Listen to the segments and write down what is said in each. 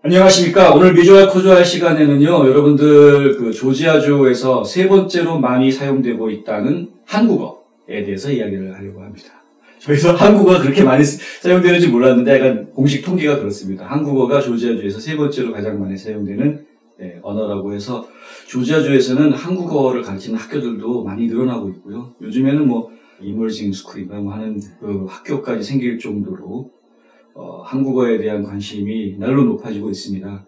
안녕하십니까. 오늘 미조알 코조알 시간에는요, 여러분들 그 조지아주에서 세 번째로 많이 사용되고 있다는 한국어에 대해서 이야기를 하려고 합니다. 저희도 한국어가 그렇게 많이 사용되는지 몰랐는데 약간 공식 통계가 그렇습니다. 한국어가 조지아주에서 세 번째로 가장 많이 사용되는 네, 언어라고 해서 조지아주에서는 한국어를 가르치는 학교들도 많이 늘어나고 있고요. 요즘에는 뭐 이머징 스쿨인가 뭐 하는 그 학교까지 생길 정도로 어, 한국어에 대한 관심이 날로 높아지고 있습니다.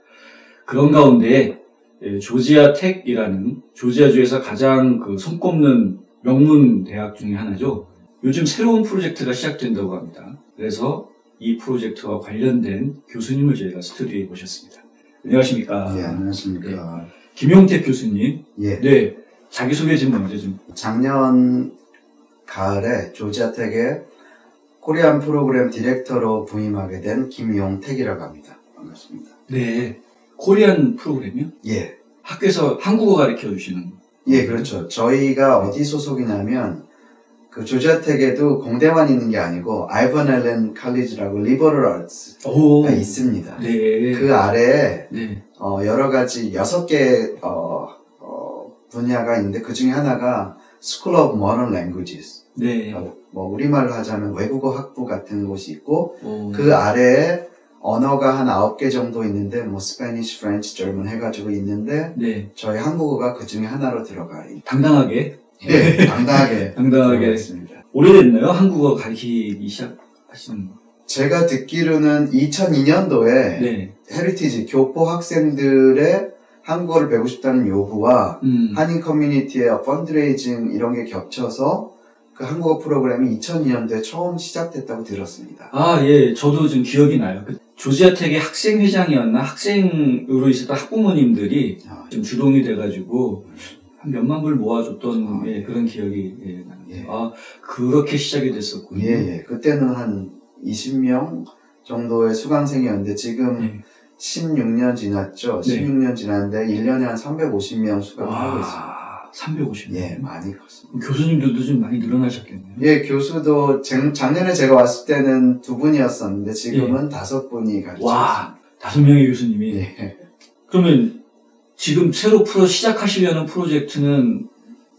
그런 가운데 예, 조지아 텍이라는 조지아주에서 가장 그 손꼽는 명문 대학 중에 하나죠. 요즘 새로운 프로젝트가 시작된다고 합니다. 그래서 이 프로젝트와 관련된 교수님을 저희가 스튜디오에 모셨습니다. 안녕하십니까? 예, 안녕하십니까. 김용택 교수님. 예. 네. 자기소개 좀 먼저 좀. 작년 가을에 조지아텍의 코리안 프로그램 디렉터로 부임하게 된 김용택이라고 합니다. 반갑습니다. 네. 코리안 프로그램이요? 예. 학교에서 한국어 가르쳐 주시는. 예, 그렇죠. 저희가 어디 소속이냐면, 그 조지아텍에도 공대만 있는 게 아니고, 알번 앨런 칼리지라고 리버럴 아츠가 오. 있습니다. 네. 그 아래에, 네. 어, 여러 가지 여섯 개, 어, 어, 분야가 있는데, 그 중에 하나가 School of Modern Languages. 네. 뭐 우리말로 하자면 외국어 학부 같은 곳이 있고 오. 그 아래에 언어가 한 아홉 개 정도 있는데 뭐 스페니쉬, 프렌치, 젊은 해가지고 있는데 네. 저희 한국어가 그 중에 하나로 들어가 있 당당하게. 예, 당당하게 당당하게. 있습니다. 오래됐나요? 한국어 가르치기 시작하신 거. 제가 듣기로는 2002년도에 네. 헤리티지 교포 학생들의 한국어를 배우고 싶다는 요구와 음. 한인 커뮤니티의 펀드레이징 이런 게 겹쳐서 그 한국어 프로그램이 2002년도에 처음 시작됐다고 들었습니다. 아, 예. 저도 좀 기억이 나요. 그 조지아텍의 학생회장이었나? 학생으로 있었던 학부모님들이 아, 좀 주동이 돼가지고 한 몇만 불 모아줬던 아, 예, 그런 기억이 예, 나는데. 예. 아, 그렇게 시작이 됐었군요. 예, 예. 그때는 한 20명 정도의 수강생이었는데 지금 예. 16년 지났죠. 네. 16년 지났는데 1년에 한 350명 수강을 하고 있습니다. 와, 350명. 예, 많이 컸습니다. 교수님들도 좀 많이 늘어나셨겠네요. 예, 교수도 작- 작년에 제가 왔을 때는 두 분이었었는데 지금은 다섯 분이 가르치고 예. 와, 다섯 명의 교수님이. 예. 그러면 지금 새로 프로 시작하시려는 프로젝트는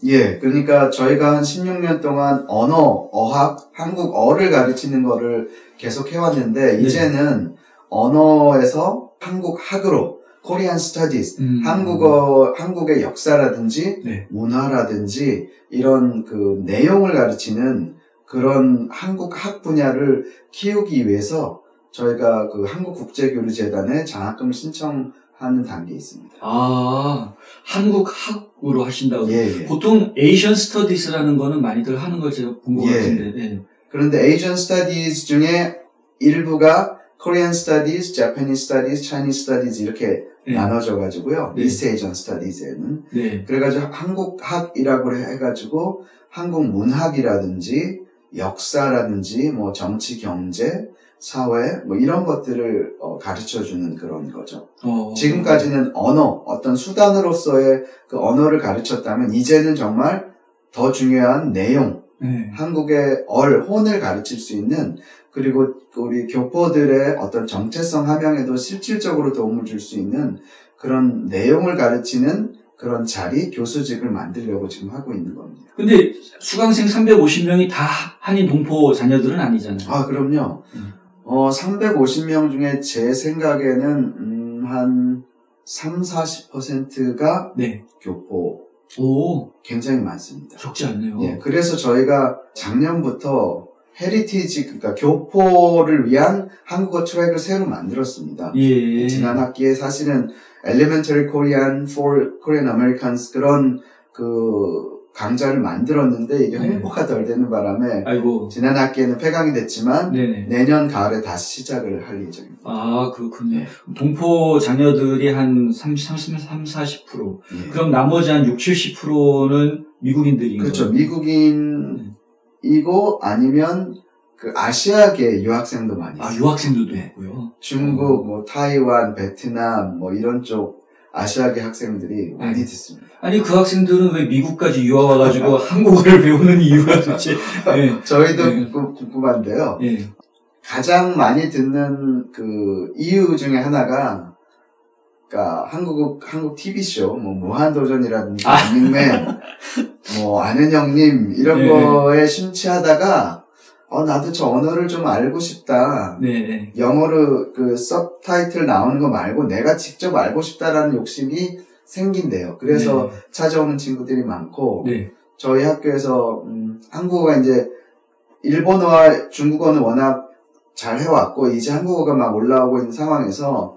예, 그러니까 저희가 한 16년 동안 언어, 어학, 한국어를 가르치는 거를 계속 해왔는데 네. 이제는 언어에서 한국학으로 코리안 스터디스 음, 한국어, 한국의 역사라든지 네. 문화라든지 이런 그 내용을 가르치는 그런 한국 학 분야를 키우기 위해서 저희가 그 한국국제교류재단에 장학금을 신청하는 단계에 있습니다. 아, 한국 학으로 하신다고. 예, 예. 보통 에이션 스터디스라는 거는 많이들 하는 걸 제가 본것 예. 같은데. 예. 그런데 Asian Studies 중에 일부가 Korean Studies, Japanese Studies, Chinese Studies 이렇게 예. 나눠져 가지고요. 네. Asian Studies에는 네. 그래가지고 한국학이라고 해가지고 한국 문학이라든지 역사라든지 뭐 정치, 경제, 사회 뭐 이런 것들을 어, 가르쳐 주는 그런 거죠. 어, 지금까지는 언어 어떤 수단으로서의 그 언어를 가르쳤다면 이제는 정말 더 중요한 내용 네. 한국의 얼, 혼을 가르칠 수 있는 그리고 우리 교포들의 어떤 정체성 함양에도 실질적으로 도움을 줄 수 있는 그런 내용을 가르치는 그런 자리, 교수직을 만들려고 지금 하고 있는 겁니다. 근데 수강생 350명이 다 한인 동포 자녀들은 아니잖아요. 아, 그럼요. 음. 어, 350명 중에 제 생각에는, 음, 한 3, 40%가 네. 교포 오, 굉장히 많습니다. 적지 않네요. 예, 그래서 저희가 작년부터 헤리티지, 그러니까 교포를 위한 한국어 트랙을 새로 만들었습니다. 예. 지난 학기에 사실은 Elementary Korean for Korean Americans 그런 그 강좌를 만들었는데 이게 네. 홍보가 덜 되는 바람에 아이고. 지난 학기에는 폐강이 됐지만 네네. 내년 가을에 다시 시작을 할 예정입니다. 아, 그렇군요. 네. 동포 자녀들이 한 30, 30, 30 40%. 예. 그럼 나머지 한 60, 70%는 미국인들인 그렇죠. 거예요? 미국인 이고 아니면 그 아시아계 유학생도 많이 있어요. 아, 유학생들도 네. 있고요. 중국, 뭐 타이완, 베트남 뭐 이런 쪽 아시아계 학생들이 많이 네. 듣습니다. 아니, 그 학생들은 왜 미국까지 유학 와가지고 한국어를 배우는 이유가 도대체. 예. 저희도 네. 궁금- 궁금한데요. 예. 가장 많이 듣는 그 이유 중에 하나가 그러니까 한국 한국 TV 쇼, 뭐 무한도전이라든지 런닝맨, 뭐 아는 형님 이런 네. 거에 심취하다가 어 나도 저 언어를 좀 알고 싶다. 네. 영어로 그 서브타이틀 나오는 거 말고 내가 직접 알고 싶다라는 욕심이 생긴대요. 그래서 찾아오는 친구들이 많고 네. 저희 학교에서 음, 한국어가 이제 일본어와 중국어는 워낙 잘 해왔고 이제 한국어가 막 올라오고 있는 상황에서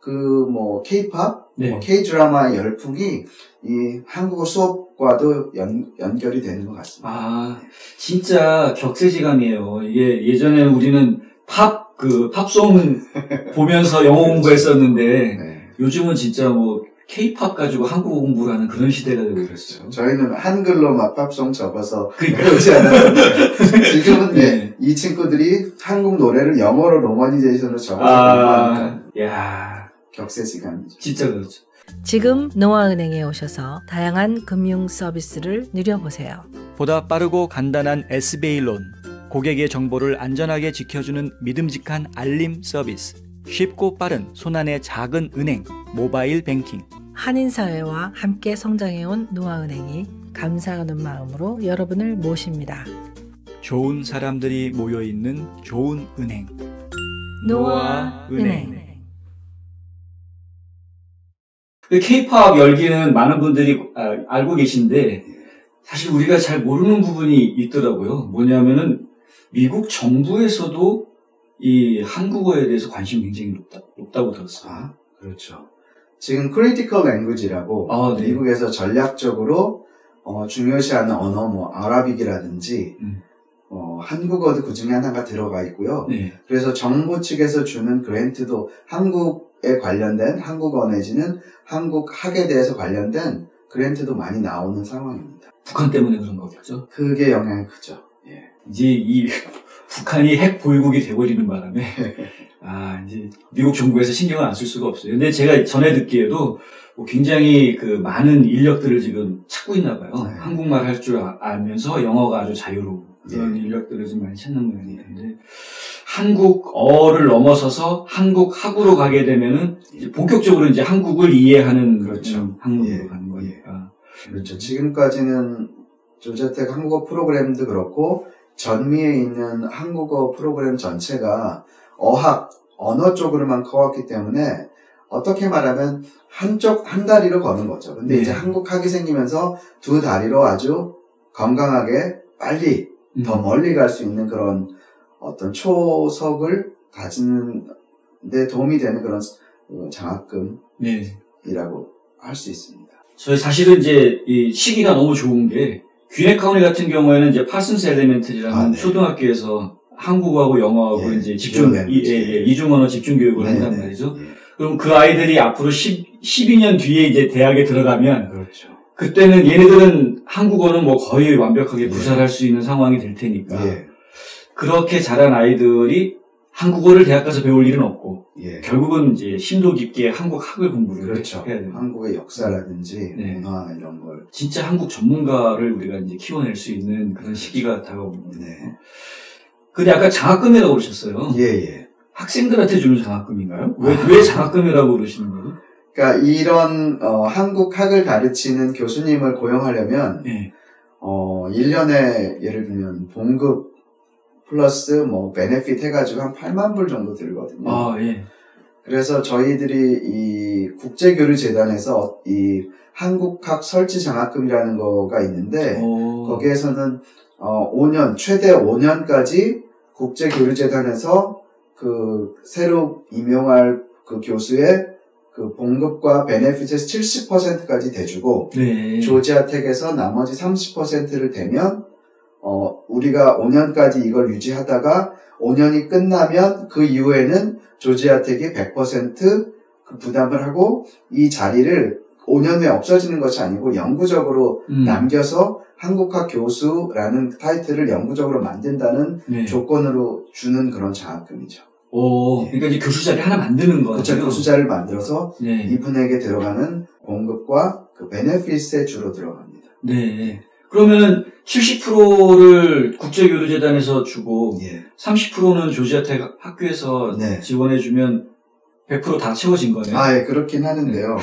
그뭐 K-팝, 네. K-드라마의 열풍이 이 한국어 수업 과도 연, 연결이 되는 것 같습니다. 아, 진짜 격세지감이에요. 이게 예전에 우리는 팝, 그, 팝송 보면서 영어 공부했었는데, 네. 요즘은 진짜 뭐, 케이팝 가지고 한국어 공부를 하는 그런 시대가 되고 있어요. 저희는 한글로 막 팝송 접어서. 배우지 않았는데 지금은 네, 네. 이 친구들이 한국 노래를 영어로 로머니제이션으로 접어서 아, 공부하니까 야 격세지감이죠. 진짜 그렇죠. 지금 노아은행에 오셔서 다양한 금융 서비스를 누려보세요. 보다 빠르고 간단한 SBA론, 고객의 정보를 안전하게 지켜주는 믿음직한 알림 서비스, 쉽고 빠른 손안의 작은 은행, 모바일 뱅킹, 한인사회와 함께 성장해온 노아은행이 감사하는 마음으로 여러분을 모십니다. 좋은 사람들이 모여 있는 좋은 은행. 노아은행. 그 케이팝 열기는 많은 분들이 아, 알고 계신데, 사실 우리가 잘 모르는 부분이 있더라고요. 뭐냐면은, 미국 정부에서도 이 한국어에 대해서 관심이 굉장히 높다, 높다고 들었어요. 아, 그렇죠. 지금 크리티컬 랭귀지라고 아, 네. 미국에서 전략적으로 어, 중요시하는 언어 뭐 아라빅이라든지 음. 어, 한국어도 그 중에 하나가 들어가 있고요. 네. 그래서 정부 측에서 주는 그랜트도 한국에 관련된 한국어 내지는 한국 학에 대해서 관련된 그랜트도 많이 나오는 상황입니다. 북한 때문에 그런 거겠죠. 그게 영향이 크죠. 예. 이제 이 북한이 핵 보유국이 돼버리는 바람에 아 이제 미국 정부에서 신경을 안 쓸 수가 없어요. 근데 제가 전에 듣기에도 뭐 굉장히 그 많은 인력들을 지금 찾고 있나 봐요. 네. 한국말 할 줄 알면서 영어가 아주 자유로운 그런 예. 인력들을 좀 많이 찾는 모양인데 한국어를 넘어서서 한국학으로 가게 되면은 이제 본격적으로 이제 한국을 이해하는 그렇죠. 음, 학문으로 예. 가는 거니까. 그렇죠. 지금까지는 조재택 한국어 프로그램도 그렇고 전미에 있는 한국어 프로그램 전체가 어학, 언어 쪽으로만 커왔기 때문에 어떻게 말하면 한쪽 한 다리로 거는 거죠. 근데 네. 이제 한국학이 생기면서 두 다리로 아주 건강하게 빨리 음. 더 멀리 갈 수 있는 그런 어떤 초석을 가지는 데 도움이 되는 그런 어, 장학금이라고 네. 할수 있습니다. 저희 사실은 이제 이 시기가 너무 좋은 게 귀네 카운티 같은 경우에는 이제 파슨스 엘레멘트리라는 아, 네. 초등학교에서 한국어하고 영어하고 예, 이제 집중 이. 예, 예, 이중 언어 집중 교육을 네, 한단 네. 말이죠. 예. 그럼 그 아이들이 앞으로 10, 12년 뒤에 이제 대학에 들어가면 그렇죠. 그때는 얘네들은 한국어는 뭐 거의 완벽하게 예. 구사할 수 있는 상황이 될 테니까 예, 그렇게 자란 아이들이 한국어를 대학 가서 배울 일은 없고 예. 결국은 이제 심도 깊게 한국 학을 공부를 그렇죠. 해야 됩니다. 한국의 역사라든지 네. 문화 이런 걸. 진짜 한국 전문가를 우리가 이제 키워낼 수 있는 그런 시기가 다가옵니다. 네. 근데 아까 장학금이라고 그러셨어요. 예, 예. 학생들한테 주는 장학금인가요? 왜, 왜 장학금이라고 그러시는 거예요? 그러니까 이런 어, 한국 학을 가르치는 교수님을 고용하려면 네. 어, 1년에 예를 들면 봉급 플러스 뭐 베네핏 해가지고 한 8만 불 정도 들거든요. 아, 예. 그래서 저희들이 이 국제교류재단에서 이 한국학 설치 장학금이라는 거가 있는데 어, 거기에서는 어 5년 최대 5년까지 국제교류재단에서 그 새로 임용할 그 교수의 그 봉급과 베네핏에서 70%까지 대주고 네. 조지아 텍에서 나머지 30%를 대면 어 우리가 5년까지 이걸 유지하다가 5년이 끝나면 그 이후에는 조지아 텍이 100%그 부담을 하고 이 자리를 5년 후에 없어지는 것이 아니고 영구적으로 음, 남겨서 한국학 교수라는 타이틀을 영구적으로 만든다는 네. 조건으로 주는 그런 장학금이죠. 오, 그러니까 이제 교수 자리 하나 만드는 거예요. 그렇죠. 교수자를 만들어서 네. 이분에게 들어가는 공급과 그 베네핏에 주로 들어갑니다. 네. 그러면은 70%를 국제교류재단에서 주고 예. 30%는 조지아텍 학교에서 네. 지원해주면 100%다 채워진 거네요. 아, 예, 그렇긴 하는데요.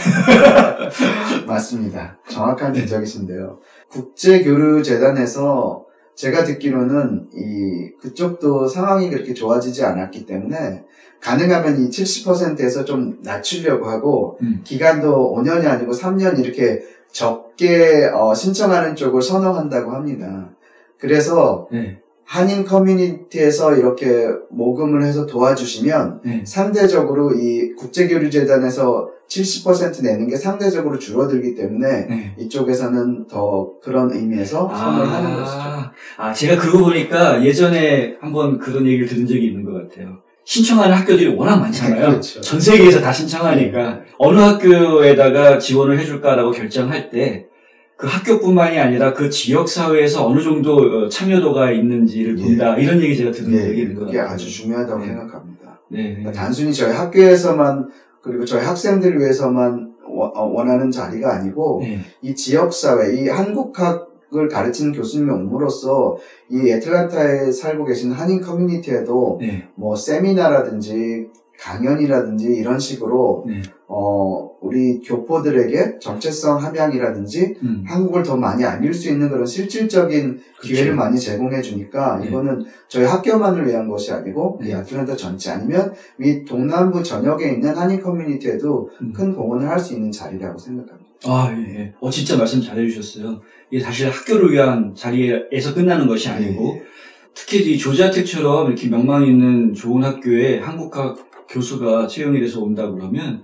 맞습니다. 정확한 네. 지적이신데요. 국제교류재단에서 제가 듣기로는 이 그쪽도 상황이 그렇게 좋아지지 않았기 때문에 가능하면 이 70%에서 좀 낮추려고 하고 음. 기간도 5년이 아니고 3년 이렇게 적게 어, 신청하는 쪽을 선호한다고 합니다. 그래서 네. 한인 커뮤니티에서 이렇게 모금을 해서 도와주시면 네. 상대적으로 이 국제교류재단에서 70% 내는 게 상대적으로 줄어들기 때문에 네. 이쪽에서는 더 그런 의미에서 선호를 하는 것이죠. 아, 제가 그거 보니까 예전에 한번 그런 얘기를 들은 적이 있는 것 같아요. 신청하는 학교들이 워낙 많잖아요. 그렇죠. 전 세계에서 다 신청하니까 어느 학교에다가 지원을 해줄까라고 결정할 때 그 학교뿐만이 아니라 그 지역 사회에서 어느 정도 어, 참여도가 있는지를 예. 본다 이런 얘기 제가 들은 적이 예, 있는 것 그게 같아요. 아주 중요하다고 네. 생각합니다. 네. 그러니까 단순히 저희 학교에서만 그리고 저희 학생들을 위해서만 원- 어, 원하는 자리가 아니고 네. 이 지역 사회, 이 한국학을 가르치는 교수님이 옴으로써 이 애틀란타에 살고 계신 한인 커뮤니티에도 네. 뭐 세미나라든지 강연이라든지 이런 식으로 네. 어 우리 교포들에게 정체성 함양이라든지 음. 한국을 더 많이 알릴 수 있는 그런 실질적인 기회를 그렇죠. 많이 제공해 주니까 네. 이거는 저희 학교만을 위한 것이 아니고 이 네. 아틀란타 전체 아니면 이 동남부 전역에 있는 한인 커뮤니티에도 음. 큰 공헌을 할 수 있는 자리라고 생각합니다. 아, 예, 예. 어, 진짜 말씀 잘해 주셨어요. 이게 사실 학교를 위한 자리에서 끝나는 것이 아니고, 예. 특히 이 조지아텍처럼 이렇게 명망 있는 좋은 학교에 한국학 교수가 채용이 돼서 온다 그러면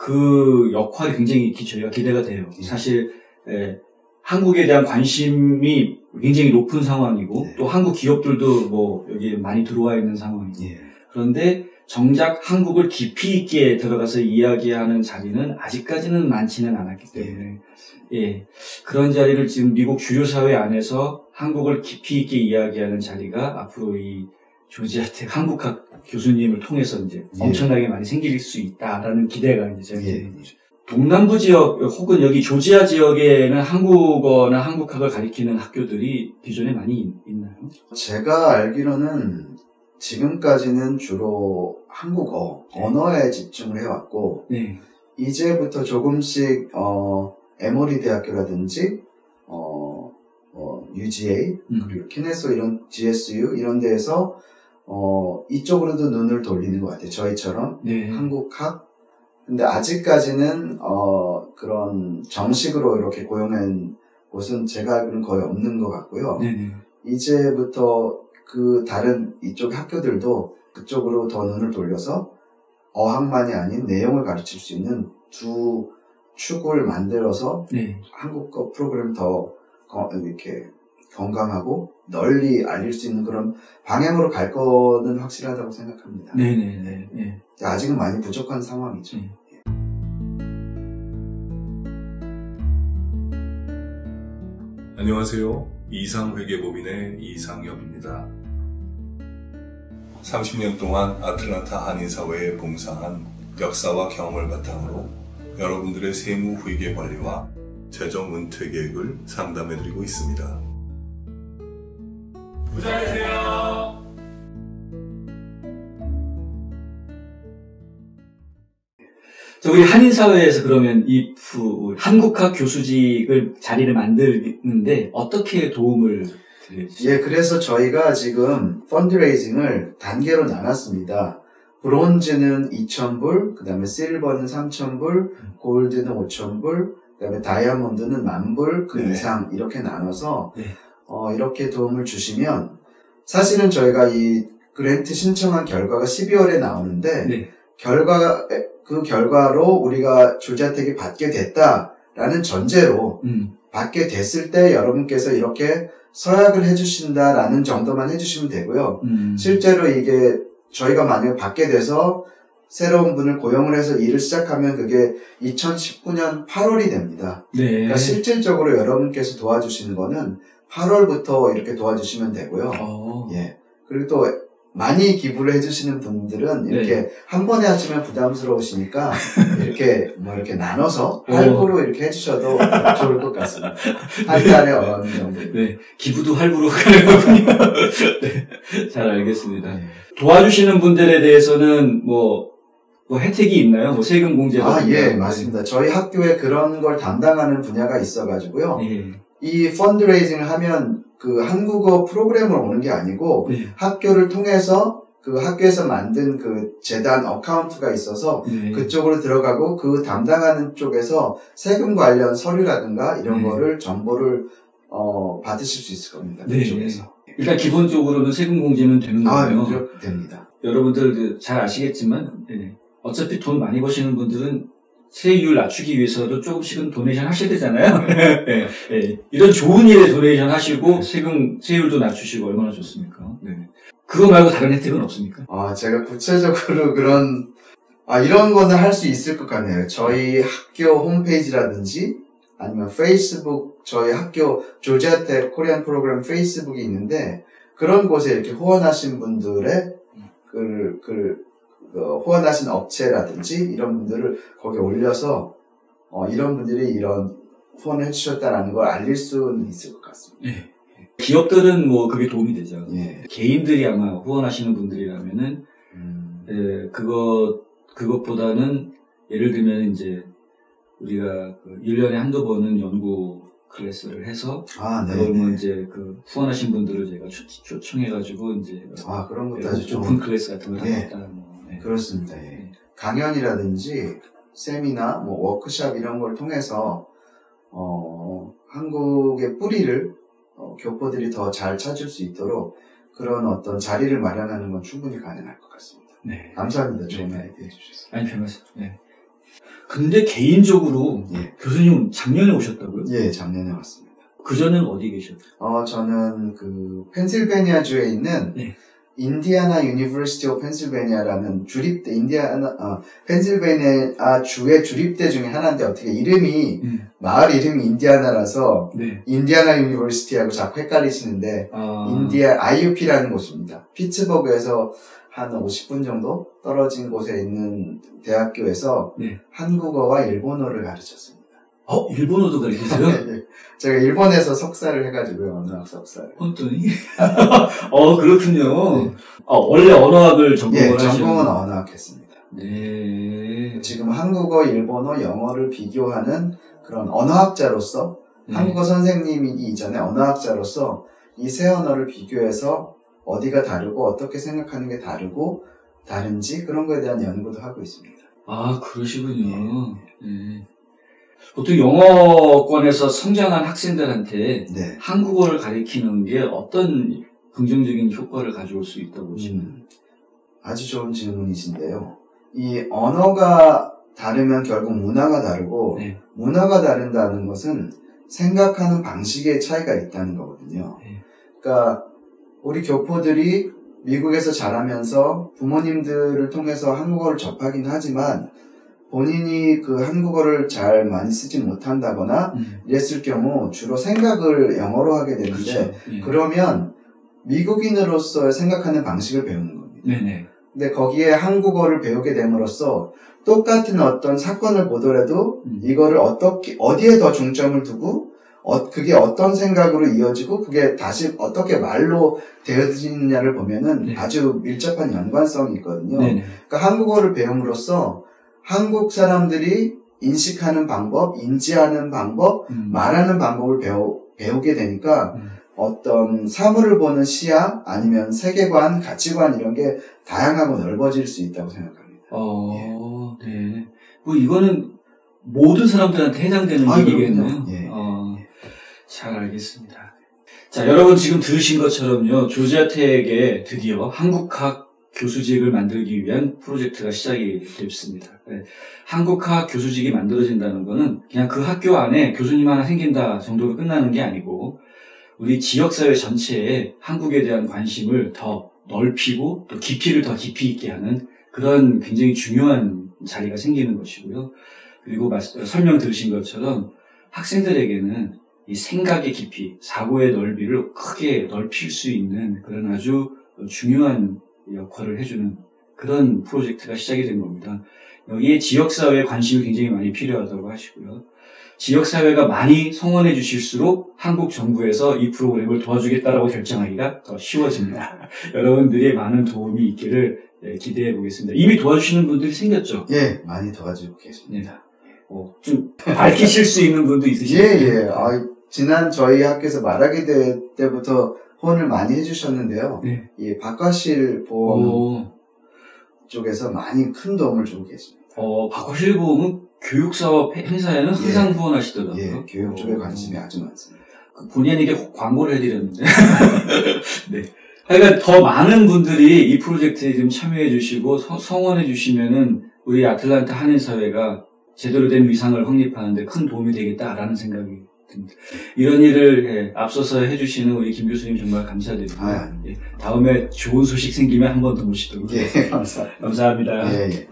그 역할이 굉장히 기- 저희가 기대가 돼요. 예. 사실 예, 한국에 대한 관심이 굉장히 높은 상황이고 네. 또 한국 기업들도 뭐 여기 많이 들어와 있는 상황이고 예. 그런데 정작 한국을 깊이 있게 들어가서 이야기하는 자리는 아직까지는 많지는 않았기 때문에 예 그런 자리를 지금 미국 주류 사회 안에서 한국을 깊이 있게 이야기하는 자리가 앞으로 이 조지아텍 한국학 교수님을 통해서 이제 예. 엄청나게 많이 생길 수 있다라는 기대가 이제 제가 예. 동남부 지역 혹은 여기 조지아 지역에는 한국어나 한국학을 가리키는 학교들이 기존에 많이 있- 있나요? 제가 알기로는 지금까지는 주로 한국어, 네. 언어에 집중을 해왔고, 네. 이제부터 조금씩, 어, 에모리 대학교라든지, 어, 어, UGA, 음. 그리고 키네소 이런, GSU 이런 데에서, 어, 이쪽으로도 눈을 돌리는 것 같아요. 저희처럼. 네. 한국학. 근데 아직까지는, 어, 그런 정식으로 이렇게 고용한 곳은 제가 알기로는 거의 없는 것 같고요. 네네. 이제부터 그 다른 이쪽 학교들도 그쪽으로 더 눈을 돌려서 어학만이 아닌 내용을 가르칠 수 있는 두 축을 만들어서 네. 한국어 프로그램을 더 거- 이렇게 건강하고 널리 알릴 수 있는 그런 방향으로 갈 거는 확실하다고 생각합니다. 네네네. 네. 아직은 많이 부족한 상황이죠. 네. 안녕하세요. 이상회계법인의 이상엽입니다. 30년 동안 아틀란타 한인사회에 봉사한 역사와 경험을 바탕으로 여러분들의 세무 회계 관리와 재정 은퇴 계획을 상담해드리고 있습니다. 자, 우리 한인 사회에서 그러면 이 부- 한국학 교수직을 자리를 만드는데 어떻게 도움을 드릴지? 예, 그래서 저희가 지금 펀드레이징을 단계로 나눴습니다. 브론즈는 2,000불, 그 다음에 실버는 3,000불, 골드는 5,000불, 그 다음에 다이아몬드는 만불, 그 네. 이상 이렇게 나눠서 네. 어, 이렇게 도움을 주시면 사실은 저희가 이 그랜트 신청한 결과가 12월에 나오는데 네. 결과 그 결과로 우리가 조자택이 받게 됐다라는 전제로 음. 받게 됐을 때 여러분께서 이렇게 서약을 해주신다라는 정도만 해주시면 되고요. 음. 실제로 이게 저희가 만약에 받게 돼서 새로운 분을 고용을 해서 일을 시작하면 그게 2019년 8월이 됩니다. 네. 그러니까 실질적으로 여러분께서 도와주시는 거는 8월부터 이렇게 도와주시면 되고요. 어. 예. 그리고 또 많이 기부를 해주시는 분들은 이렇게 네. 한 번에 하시면 부담스러우시니까 이렇게 뭐 이렇게 나눠서 어. 할부로 이렇게 해주셔도 좋을 것 같습니다. 한 달에 어느 정도. 네. 기부도 할부로 가는 거군요. 네. 잘 알겠습니다. 네. 도와주시는 분들에 대해서는 뭐 뭐 혜택이 있나요? 뭐 세금 공제도 아, 예, 맞습니다. 저희 학교에 그런 걸 담당하는 분야가 있어가지고요. 예. 이 펀드레이징을 하면 그 한국어 프로그램을 오는 게 아니고 네. 학교를 통해서 그 학교에서 만든 그 재단 어카운트가 있어서 네. 그쪽으로 들어가고 그 담당하는 쪽에서 세금 관련 서류라든가 이런 네. 거를 정보를 어, 받으실 수 있을 겁니다. 네. 그쪽에서. 일단 기본적으로는 세금 공제는 되는 아. 그렇게 됩니다. 여러분들 그잘 아시겠지만 예. 어차피 돈 많이 버시는 분들은 세율 낮추기 위해서도 조금씩은 도네이션 하셔야 되잖아요. 예, 예. 이런 좋은 일에 도네이션 하시고 세금 세율도 낮추시고 얼마나 좋습니까? 네. 그거 말고 다른 혜택은 없습니까? 아, 제가 구체적으로 그런, 아, 이런 거는 할 수 있을 것 같네요. 저희 학교 홈페이지라든지 아니면 페이스북, 저희 학교 조지아텍 코리안 프로그램 페이스북이 있는데 그런 곳에 이렇게 후원하신 분들의 그, 그, 그 후원하신 업체라든지 이런 분들을 거기에 올려서 어, 이런 분들이 이런 후원을 해주셨다라는 걸 알릴 수는 있을 것 같습니다. 예. 기업들은 뭐 그게 도움이 되죠. 예. 개인들이 아마 후원하시는 분들이라면은 음, 예, 그거 그것보다는 예를 들면 이제 우리가 그 1년에 한두 번은 연구 클래스를 해서 아, 네. 그걸 뭐 네. 이제 그 후원하신 분들을 제가 초, 초청해가지고 이제 아, 그런 것도 예, 아주 좋은 오픈 클래스 같은 걸 예. 하겠다. 뭐, 예. 그렇습니다. 예. 네. 강연이라든지 세미나, 뭐 워크샵 이런 걸 통해서 어, 한국의 뿌리를 어, 교포들이 더 잘 찾을 수 있도록 그런 어떤 자리를 마련하는 건 충분히 가능할 것 같습니다. 네. 감사합니다. 좋은 네. 아이디어 해주셔서. 아니 별말씀. 네. 근데 개인적으로 예. 교수님 작년에 오셨다고요? 예, 작년에 왔습니다. 그 전에는 어디 계셨어요? 어, 저는 그 펜실베니아주에 있는 네. 인디아나 유니버시티 오브 펜실베니아라는 주립대 인디아나 어, 펜실베니아 주의 주립대 중에 하나인데 어떻게 이름이 음. 마을 이름이 인디아나라서 네. 인디아나 유니버시티하고 자꾸 헷갈리시는데 아, 인디아 IUP라는 곳입니다. 피츠버그에서 한 50분 정도 떨어진 곳에 있는 대학교에서 네. 한국어와 일본어를 가르쳤습니다. 어 일본어도 가르치세요? 예. 제가 일본에서 석사를 해가지고요, 언어학 석사를. 혼돈이? 어 그렇군요. 어, 원래 언어학을 전공을 예, 하시는 전공은 언어학 했습니다. 네. 지금 한국어, 일본어, 영어를 비교하는 그런 언어학자로서 네. 한국어 선생님이기 이전에 언어학자로서 이 세 언어를 비교해서 어디가 다르고 어떻게 생각하는 게 다르고 다른지 그런 거에 대한 연구도 하고 있습니다. 아 그러시군요. 네. 보통 영어권에서 성장한 학생들한테 네. 한국어를 가리키는 게 어떤 긍정적인 효과를 가져올 수 있다고 보시나요? 음, 아주 좋은 질문이신데요. 이 언어가 다르면 결국 문화가 다르고 네. 문화가 다른다는 것은 생각하는 방식의 차이가 있다는 거거든요. 네. 그러니까 우리 교포들이 미국에서 자라면서 부모님들을 통해서 한국어를 접하긴 하지만 본인이 그 한국어를 잘 많이 쓰지 못한다거나 음. 이랬을 경우 주로 생각을 영어로 하게 되는데 그렇죠. 예. 그러면 미국인으로서 생각하는 방식을 배우는 겁니다. 네네. 근데 거기에 한국어를 배우게 됨으로써 똑같은 어떤 사건을 보더라도 음. 이거를 어떻게 어디에 더 중점을 두고 어, 그게 어떤 생각으로 이어지고 그게 다시 어떻게 말로 되어지느냐를 보면은 네. 아주 밀접한 연관성이 있거든요. 네네. 그러니까 한국어를 배움으로써 한국 사람들이 인식하는 방법, 인지하는 방법, 음. 말하는 방법을 배우, 배우게 되니까 음. 어떤 사물을 보는 시야 아니면 세계관, 가치관 이런 게 다양하고 넓어질 수 있다고 생각합니다. 어, 네. 뭐 이거는 모든 사람들한테 해당되는 아, 얘기겠네요. 예, 어, 잘 알겠습니다. 자, 여러분 지금 들으신 것처럼요, 조지아텍에 드디어 한국학 교수직을 만들기 위한 프로젝트가 시작이 됐습니다. 네. 한국학 교수직이 만들어진다는 거는 그냥 그 학교 안에 교수님 하나 생긴다 정도로 끝나는 게 아니고 우리 지역사회 전체에 한국에 대한 관심을 더 넓히고 또 깊이를 더 깊이 있게 하는 그런 굉장히 중요한 자리가 생기는 것이고요. 그리고 말- 설명 들으신 것처럼 학생들에게는 이 생각의 깊이, 사고의 넓이를 크게 넓힐 수 있는 그런 아주 중요한 역할을 해주는 그런 프로젝트가 시작이 된 겁니다. 여기에 지역사회에 관심이 굉장히 많이 필요하다고 하시고요. 지역사회가 많이 성원해 주실수록 한국 정부에서 이 프로그램을 도와주겠다라고 결정하기가 더 쉬워집니다. 여러분들의 많은 도움이 있기를 예, 기대해 보겠습니다. 이미 도와주시는 분들이 생겼죠? 예, 많이 도와주고 계십니다. 네. 어, 좀 밝히실 수 있는 분도 예, 있으시죠? 예. 아, 지난 저희 학교에서 말하기 대회 때부터 후원을 많이 해주셨는데요. 네. 이 박과실 보험 오, 쪽에서 많이 큰 도움을 주고 계십니다. 어, 박호실 보험은 교육 사업 행사에는 항상 예. 후원하시더라고요. 예, 교육 쪽에 어, 관심이 아주 많습니다. 그 본의 아니게 광고를 해드렸는데. 네. 하여간 더 많은 분들이 이 프로젝트에 좀 참여해 주시고 서- 성원해 주시면은 우리 아틀란타 한인 사회가 제대로 된 위상을 확립하는데 큰 도움이 되겠다라는 생각이. 이런 일을 예, 앞서서 해주시는 우리 김 교수님 정말 감사드리고 아, 예, 다음에 좋은 소식 생기면 한 번 더 모시도록 예, 하겠습니다. 감사합니다. 감사합니다. 예, 예.